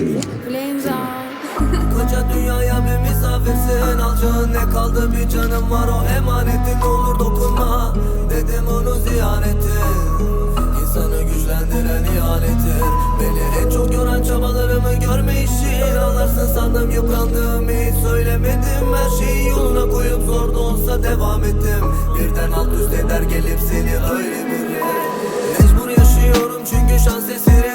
Teşekkürler. Bileğiniz Koca dünyaya bir misafirsin. Alacağın ne kaldı? Bir canım var o emanetin olur dokunma. Dedim onu ziyareti İnsanı güçlendiren ihanettir Beni en çok yoran çabalarımı görmeyişin. Ağlarsın sandım yıprandım hiç söylemedim. Her şeyi yoluna koyup zor da olsa devam ettim. Birden alt üst eder gelip seni öyle biri Mecbur yaşıyorum çünkü şans eseri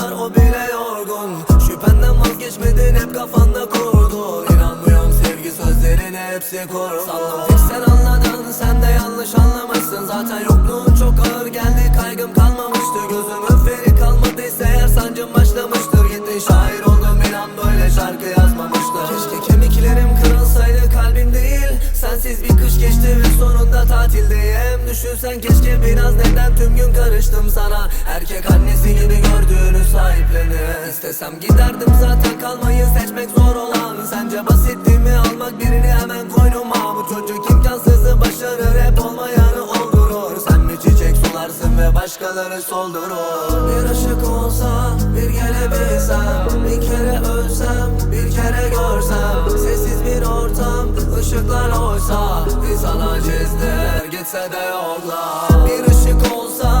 var o bile yorgun. Şüphenden vazgeçmedin hep kafanda kurdun İnanmıyorum sevgi sözlerine hepsi kuru Sandım tek sen anladın sen de yanlış anlamışsın. Zaten yokluğun çok ağır geldi kaygım kalmamıştı. Gözümün feri kalmadıysa eğer sancım başlamıştır. Gittin şair oldum inan böyle şarkı yazmamıştır. Keşke kemiklerim kırılsaydı kalbim değil. Sensiz bir kış geçti ve sonunda tatildeyim Düşünsen keşke biraz neden tüm gün karıştım sana. Erkek annesi sahiplenir İstesem giderdim zaten kalmayı seçmek zor olan Sence basit değil mi almak birini hemen koynuma Bu çocuk imkansızı başarır hep olmayanı oldurur Sen bir çiçek sularsın ve başkaları soldurur? Bir ışık olsa bir gelebilsem Bir kere ölsem bir kere görsem Sessiz bir ortam ışıklar oysa İnsan acizdir gitse de yoklar Bir ışık olsa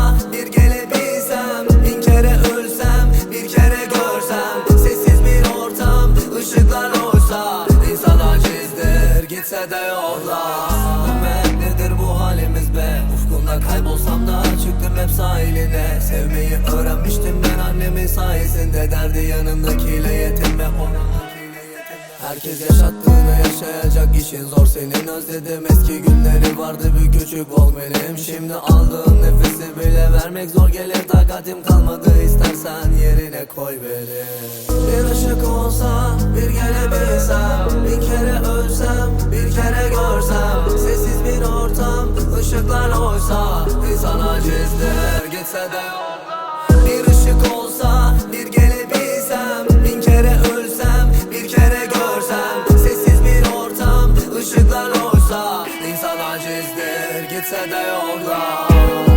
gitse de yoklar Demek nedir bu halimiz be? Ufkunda kaybolsam da çıktım hep sahiline. Sevmeyi öğrenmiştim ben annemin sayesinde. Derdi yanındakiyle yetinme yetinme Herkes yaşattığını yaşayacak işin zor. Senin Özledim eski günleri vardı bir küçük ol benim. Şimdi aldığım nefesi bile vermek zor. Gelir Takatim kalmadı istersen yerine koy beni. Bir ışık olsa bir gelebilsem Bir kere ölsem bir kere görsem. Sessiz bir ortam ışıklar oysa İnsan acizdir gitse de gitse de yoldan